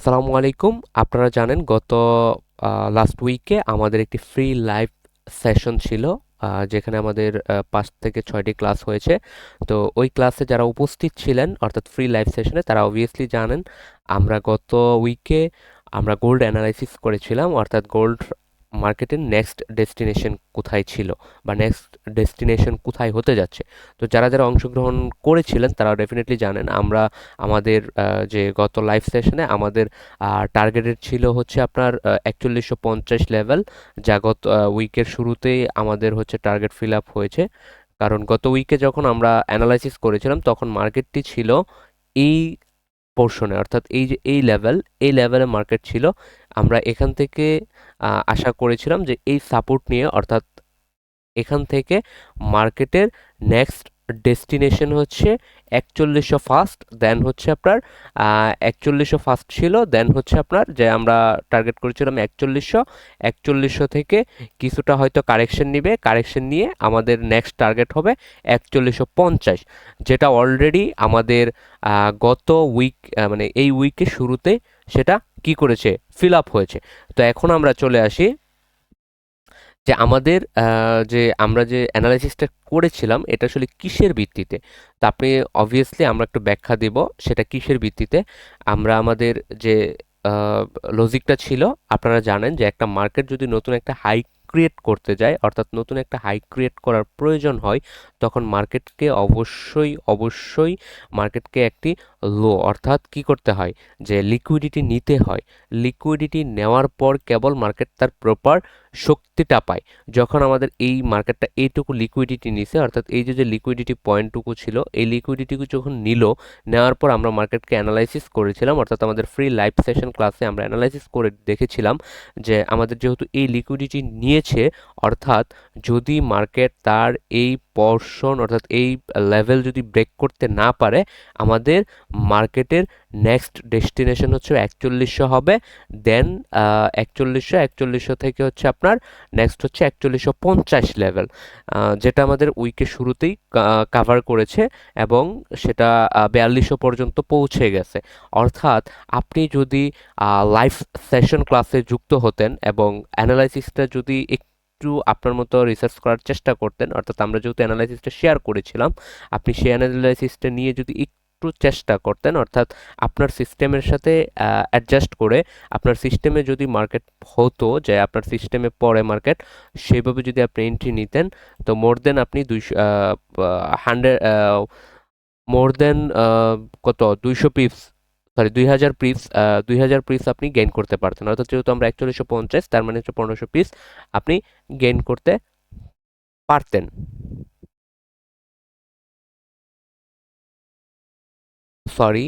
আসসালামু আলাইকুম আপনারা জানেন গত লাস্ট উইকে আমাদের একটি ফ্রি লাইভ সেশন ছিল যেখানে আমাদের পাঁচ থেকে ছয়টি ক্লাস হয়েছে। তো ওই ক্লাসে যারা উপস্থিত ছিলেন, অর্থাৎ ফ্রি লাইভ সেশনে তারা অবভিয়াসলি জানেন, আমরা গত উইকে আমরা গোল্ড অ্যানালাইসিস করেছিলাম, অর্থাৎ গোল্ড মার্কেটের নেক্সট ডেস্টিনেশন কোথায় ছিল বা নেক্সট ডেস্টিনেশন কোথায় হতে যাচ্ছে। তো যারা যারা অংশগ্রহণ করেছিলেন, তারা ডেফিনেটলি জানেন আমরা আমাদের যে গত লাইভ সেশনে আমাদের টার্গেটেড ছিল হচ্ছে আপনার একচল্লিশশো পঞ্চাশ লেভেল যা গত উইকের শুরুতেই আমাদের হচ্ছে টার্গেট ফিল আপ হয়েছে। কারণ গত উইকে যখন আমরা অ্যানালাইসিস করেছিলাম, তখন মার্কেটটি ছিল এই পোর্শনে অর্থাৎ এই যে, এই লেভেল এই লেভেলে মার্কেট ছিল, আমরা এখান থেকে আশা করেছিলাম যে এই সাপোর্ট নিয়ে, অর্থাৎ এখান থেকে মার্কেটের নেক্সট ডেস্টিনেশন হচ্ছে একচল্লিশশো ফার্স্ট দেন হচ্ছে আপনার একচল্লিশশো ফার্স্ট ছিল দেন হচ্ছে আপনার যে আমরা টার্গেট করেছিলাম একচল্লিশশো একচল্লিশশো থেকে কিছুটা হয়তো কারেকশন নিবে কারেকশন নিয়ে আমাদের নেক্সট টার্গেট হবে একচল্লিশশো পঞ্চাশ, যেটা অলরেডি আমাদের গত উইক মানে এই উইকের শুরুতে সেটা কি করেছে? ফিল আপ হয়েছে। তো এখন আমরা চলে আসি যে আমাদের যে আমরা যে অ্যানালাইসিসটা করেছিলাম, এটা আসলে কিসের ভিত্তিতে? তো আপনি অবভিয়াসলি আমরা একটু ব্যাখ্যা দেব, সেটা কিসের ভিত্তিতে? আমরা আমাদের যে লজিকটা ছিল, আপনারা জানেন যে একটা মার্কেট যদি নতুন একটা হাই ক্রিয়েট করতে যায়, অর্থাৎ নতুন একটা হাই ক্রিয়েট করার প্রয়োজন হয়, তখন মার্কেটকে অবশ্যই অবশ্যই মার্কেটকে একটি লো অর্থাৎ কি করতে হয়? যে লিকুইডিটি নিতে হয়। লিকুইডিটি নেওয়ার পর কেবল মার্কেট তার প্রপার শক্তিটা পায়। যখন আমাদের এই মার্কেটটা এইটুকু লিকুইডিটি নিছে, অর্থাৎ এই যে যে লিকুইডিটি পয়েন্টটুকু ছিল, এই লিকুইডিটিকে যখন নিল, নেওয়ার পর আমরা মার্কেটকে অ্যানালাইসিস করেছিলাম, অর্থাৎ আমাদের ফ্রি লাইভ সেশন ক্লাসে আমরা অ্যানালাইসিস করে দেখেছিলাম যে, আমাদের যেহেতু এই লিকুইডিটি নিয়েছে, অর্থাৎ যদি মার্কেট তার এই পর্শন অর্থাৎ এই লেভেল যদি ব্রেক করতে না পারে, আমাদের মার্কেটের নেক্সট ডেস্টিনেশন হচ্ছে একচল্লিশশো হবে দেন একচল্লিশশো একচল্লিশশো থেকে হচ্ছে আপনার নেক্সট হচ্ছে একচল্লিশশো পঞ্চাশ লেভেল যেটা আমাদের উইকের শুরুতেই কাভার করেছে এবং সেটা বিয়াল্লিশশো পর্যন্ত পৌঁছে গেছে। অর্থাৎ আপনি যদি লাইভ সেশন ক্লাসে যুক্ত হতেন এবং অ্যানালাইসিসটা যদি একটু আপনার মতো রিসার্চ করার চেষ্টা করতেন, অর্থাৎ আমরা যেহেতু অ্যানালাইসিসটা শেয়ার করেছিলাম, আপনি সেই অ্যানালাইসিসটা নিয়ে যদি একটু চেষ্টা করতেন, অর্থাৎ আপনার সিস্টেমের সাথে অ্যাডজাস্ট করে আপনার সিস্টেমে যদি মার্কেট হতো, যে আপনার সিস্টেমে পড়ে মার্কেট সেইভাবে যদি আপনি এন্ট্রি নিতেন, তো মোর দেন আপনি দুইশো হান্ড্রেড মোর দেন কত? দুইশো পিপস সরি দুই হাজার পিস দুই হাজার পিস আপনি গেইন করতে পারতেন। অর্থাৎ যেহেতু আমরা একচল্লিশশো পঞ্চাশ, তার মানে হচ্ছে পনেরোশো পিস আপনি গেইন করতে পারতেন। সরি